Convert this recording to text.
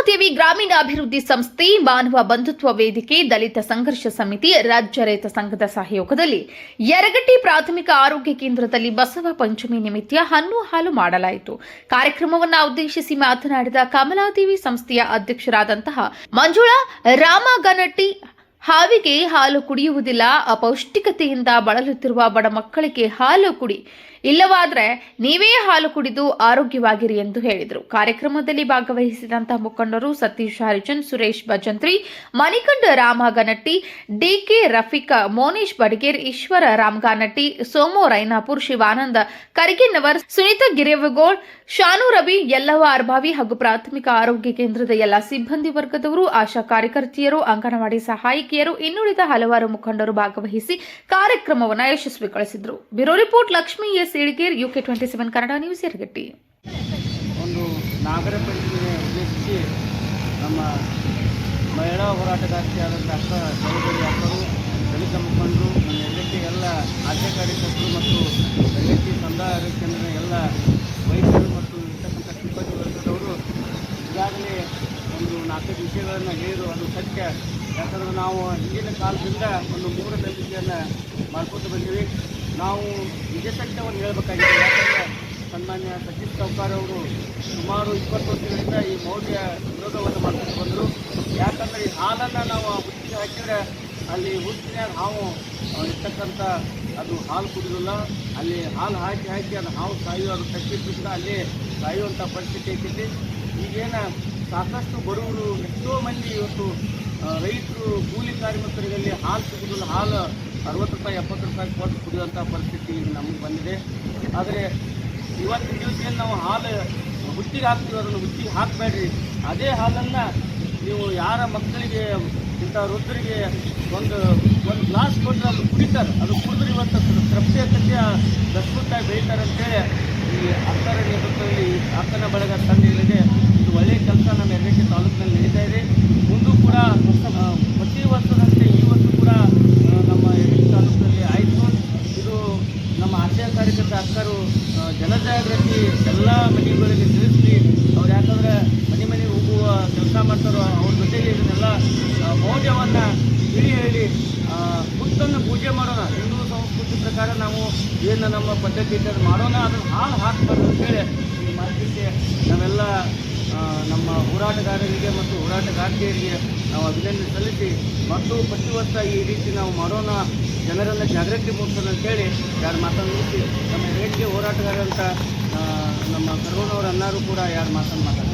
ಕಮಲಾದೇವಿ ಗ್ರಾಮೀಣಾಭಿವೃದ್ಧಿ ಸಂಸ್ಥೆ ಮಾನವ ಬಂಧುತ್ವ ವೇದಿಕೆ ದಲಿತ ಸಂಘರ್ಷ ಸಮಿತಿ ರಾಜ್ಯ ರೈತ ಸಂಘದ ಸಹಯೋಗದಲ್ಲಿ ಯರಗಟ್ಟಿ ಪ್ರಾಥಮಿಕ ಆರೋಗ್ಯ ಕೇಂದ್ರದಲ್ಲಿ ಬಸವ ಪಂಚಮಿ ನಿಮಿತ್ತ ಹಣ್ಣು ಹಾಲು ಮಾಡಲಾಯಿತು. ಕಾರ್ಯಕ್ರಮವನ್ನು ಉದ್ದೇಶಿಸಿ ಮಾತನಾಡಿದ ಕಮಲಾದೇವಿ ಸಂಸ್ಥೆಯ ಅಧ್ಯಕ್ಷರಾದಂತಹ ಮಂಜುಳಾ ರಾಮಗನಟ್ಟಿ ಹಾವಿಗೆ ಹಾಲು ಕುಡಿಯುವುದಿಲ್ಲ, ಅಪೌಷ್ಟಿಕತೆಯಿಂದ ಬಳಲುತ್ತಿರುವ ಬಡ ಮಕ್ಕಳಿಗೆ ಹಾಲು ಕುಡಿ. ಇಲ್ಲವಾದ್ರೆ ನೀವೇ ಹಾಲು ಕುಡಿದು ಆರೋಗ್ಯವಾಗಿರಿ ಎಂದು ಹೇಳಿದರು. ಕಾರ್ಯಕ್ರಮದಲ್ಲಿ ಭಾಗವಹಿಸಿದಂತಹ ಮುಖಂಡರು ಸತೀಶ್ ಹರಿಜನ್ ಸುರೇಶ್ ಭಜಂತ್ರಿ ಮಣಿಕಂಡ ರಾಮಗನಟ್ಟಿ ಡಿಕೆ ರಫಿಕ, ಮೋನೀಶ್ ಬಡಗೇರ್, ಈಶ್ವರ ರಾಮಗಾನಟ್ಟಿ ಸೋಮು ರೈನಾಪುರ್, ಶಿವಾನಂದ ಕರಿಗೆನ್ನವರ್ ಸುನೀತಾ ಗಿರೇವಗೋಳ್, ಶಾನು ರವಿ ಯಲ್ಲವ ಅರ್ಭಾವಿ ಹಾಗೂ ಪ್ರಾಥಮಿಕ ಆರೋಗ್ಯ ಕೇಂದ್ರದ ಎಲ್ಲ ಸಿಬ್ಬಂದಿ ವರ್ಗದವರು, ಆಶಾ ಕಾರ್ಯಕರ್ತೆಯರು, ಅಂಗನವಾಡಿ ಸಹಾಯಕಿಯರು ಇನ್ನುಳಿದ ಹಲವಾರು ಮುಖಂಡರು ಭಾಗವಹಿಸಿ ಕಾರ್ಯಕ್ರಮವನ್ನು ಯಶಸ್ವಿಗೊಳಿಸಿದರು bureau report, Lakshmi S Iliger UK twenty seven Kannada news Eragatti ಒಂದು ನಾಗರ ಉದ್ದೇಶಿಸಿ ನಮ್ಮ ಮಹಿಳಾ ಹೋರಾಟಗಾರ್ತಿಯಾದಂಥ ಅಕ್ಕ ಸಹೋದರಿ ಅಕ್ಕರು, ದಲಿತ ಮುಖಂಡರು, ನಮ್ಮ ಎಲ್ಎಟ್ಟಿ ಎಲ್ಲ ಆದ್ಯ ಕಾರ್ಯಕರ್ತರು ಮತ್ತು ಎಲ್ಎಟ್ಟಿ ಸಂದಾಯ ಕೇಂದ್ರ ಎಲ್ಲ ವೈದ್ಯರು ಮತ್ತು ಇರ್ತಕ್ಕಂಥ ಸಿಬ್ಬಂದಿ ವರ್ಗದವರು ಈಗಾಗಲೇ ಒಂದು ನಾಲ್ಕೈದು ವಿಷಯಗಳನ್ನು ಹೇಳಿದರು. ಅದು ಸತ್ಯ. ಯಾಕಂದ್ರೆ ನಾವು ಹಿಂದಿನ ಕಾಲದಿಂದ ಒಂದು ಮೂರು ನಂಬಿಕೆಯನ್ನು ಮಾಡ್ಕೊತ ಬಂದೀವಿ. ನಾವು ನಿಜಸತ್ಯವನ್ನು ಹೇಳಬೇಕಾಗಿದೆ. ಯಾಕಂದರೆ ಸನ್ಮಾನ್ಯ ಸಚಿನ್ ಚೌಕಾರ್ ಅವರು ಸುಮಾರು ಇಪ್ಪತ್ತು ವರ್ಷಗಳಿಂದ ಈ ಮೌಲ್ಯ ವಿರೋಧವನ್ನು ಮಾಡ್ಕೊಂಡು ಬಂದರು. ಯಾಕಂದರೆ ಈ ಹಾಲನ್ನು ನಾವು ಹುಟ್ಟಿಗೆ ಹಾಕಿದರೆ ಅಲ್ಲಿ ಹುಟ್ಟಿನಾಗ ಹಾವು ಇರ್ತಕ್ಕಂಥ ಅದು ಹಾಲು ಕುಡಿದಿಲ್ಲ ಅಲ್ಲಿ ಹಾಲು ಹಾಕಿ ಹಾಕಿ ಅದು ಹಾವು ಸಾಯುವ ಅದು ಕಟ್ಟಿದ್ದರಿಂದ ಅಲ್ಲಿ ಸಾಯುವಂಥ ಪರಿಸ್ಥಿತಿ ಐತಿ ಈಗೇನ ಸಾಕಷ್ಟು ಬಡವರು ಎಷ್ಟೋ ಮಂದಿ ಇವತ್ತು ರೈತರು ಕೂಲಿ ಕಾರ್ಮಿಕರಿಗೆ ಹಾಲು ಸಿಗುದಿಲ್ಲ. ಹಾಲು ಅರವತ್ತು ರೂಪಾಯಿ, ಎಪ್ಪತ್ತು ರೂಪಾಯಿ ಕೊಟ್ಟು ಕುಡಿಯುವಂಥ ಪರಿಸ್ಥಿತಿ ನಮಗೆ ಬಂದಿದೆ. ಆದರೆ ಇವತ್ತಿನ ದಿವಸ ನಾವು ಹಾಲು ಹುಟ್ಟಿಗೆ ಹಾಕ್ತೀವಿ ಅದನ್ನು ಹುಟ್ಟಿಗೆ ಹಾಕಬೇಡ್ರಿ. ಅದೇ ಹಾಲನ್ನು ನೀವು ಯಾರ ಮಕ್ಕಳಿಗೆ, ಇಂಥ ವೃದ್ಧರಿಗೆ ಒಂದು ಒಂದು ಗ್ಲಾಸ್ ಕೊಟ್ಟರೆ ಅದು ಕುಡಿತಾರೆ. ಅದು ಕುಡಿದ್ರೆ ಇವತ್ತು ತೃಪ್ತಿ ಸತ್ಯ ದಸ್ಮುತ್ತಾಗಿ ಬೆಳೀತಾರೆ ಅಂತೇಳಿ ಈ ಅಕ್ಕರ ನೇತೃತ್ವದಲ್ಲಿ ಅಕ್ಕನ ಬಳಗ ತಂಡಗಳಿಗೆ ಇದು ಒಳ್ಳೆಯ ಕೆಲಸ ನಮ್ಮ ಎರ್ಗಟ್ಟಿ ತಾಲೂಕಿನಲ್ಲಿ ನಡೀತಾ ಇದೆ ಮುಂದೂ ಕೂಡ ಆ, ಪ್ರತಿ ವರ್ಷದಂತೆ ಈ ವರ್ಷ ಕೂಡ ಆ, ನಮ್ಮ ಎರ್ಗಟ್ಟಿ ತಾಲೂಕಿನಲ್ಲಿ ಆಯಿತು ಇದು ನಮ್ಮ ಆಶಯ ಕಾರ್ಯಕರ್ತ ಅಕ್ಕರು ಜನಜಾಗೃತಿ ಎಲ್ಲ ಮನೆಗಳಿಗೆ ತಿಳಿಸಿ ಅವ್ರು ಯಾಕಂದ್ರೆ ಮನೆ ಮನೆಗೆ ಹೋಗುವ ಕೆಲಸ ಮಾಡ್ತಾರೋ ಅವ್ರ ಜೊತೆಗೆ ಇದನ್ನೆಲ್ಲ ಮೌಲ್ಯವನ್ನು ತಿಳಿ ಹೇಳಿ ಹುತ್ತನ್ನು ಪೂಜೆ ಮಾಡೋಣ. ಹಿಂದೂ ಸಂಸ್ಕೃತಿ ಪ್ರಕಾರ ನಾವು ಏನು ನಮ್ಮ ಪದ್ಧತಿ ಮಾಡೋಣ, ಅದನ್ನು ಹಾಲು ಹಾಕಬಾರ್ದು ಅಂತೇಳಿ ನಮ್ಮ ಹೋರಾಟಗಾರರಿಗೆ ಮತ್ತು ಹೋರಾಟಗಾರ್ತಿಯರಿಗೆ ನಾವು ಅಭಿನಂದನೆ ಸಲ್ಲಿಸಿ, ಮತ್ತು ಪ್ರತಿ ವರ್ಷ ಈ ರೀತಿ ನಾವು ಮಾಡೋಣ ಜನರನ್ನು ಜಾಗೃತಿ ಮೂಡಿಸೋಣ ಅಂತೇಳಿ ಯಾರು ಮಾತನ್ನು ಮುಗಿಸಿ ನಮ್ಮ ರೇಟ್ಗೆ ಹೋರಾಟಗಾರಂಥ ಅಂತ ನಮ್ಮ ಕರೋನವ್ರ ಅನ್ನಾರು ಕೂಡ ಯಾರು ಮಾತನ್ನು ಮಾತಾಡ್ತಾರೆ.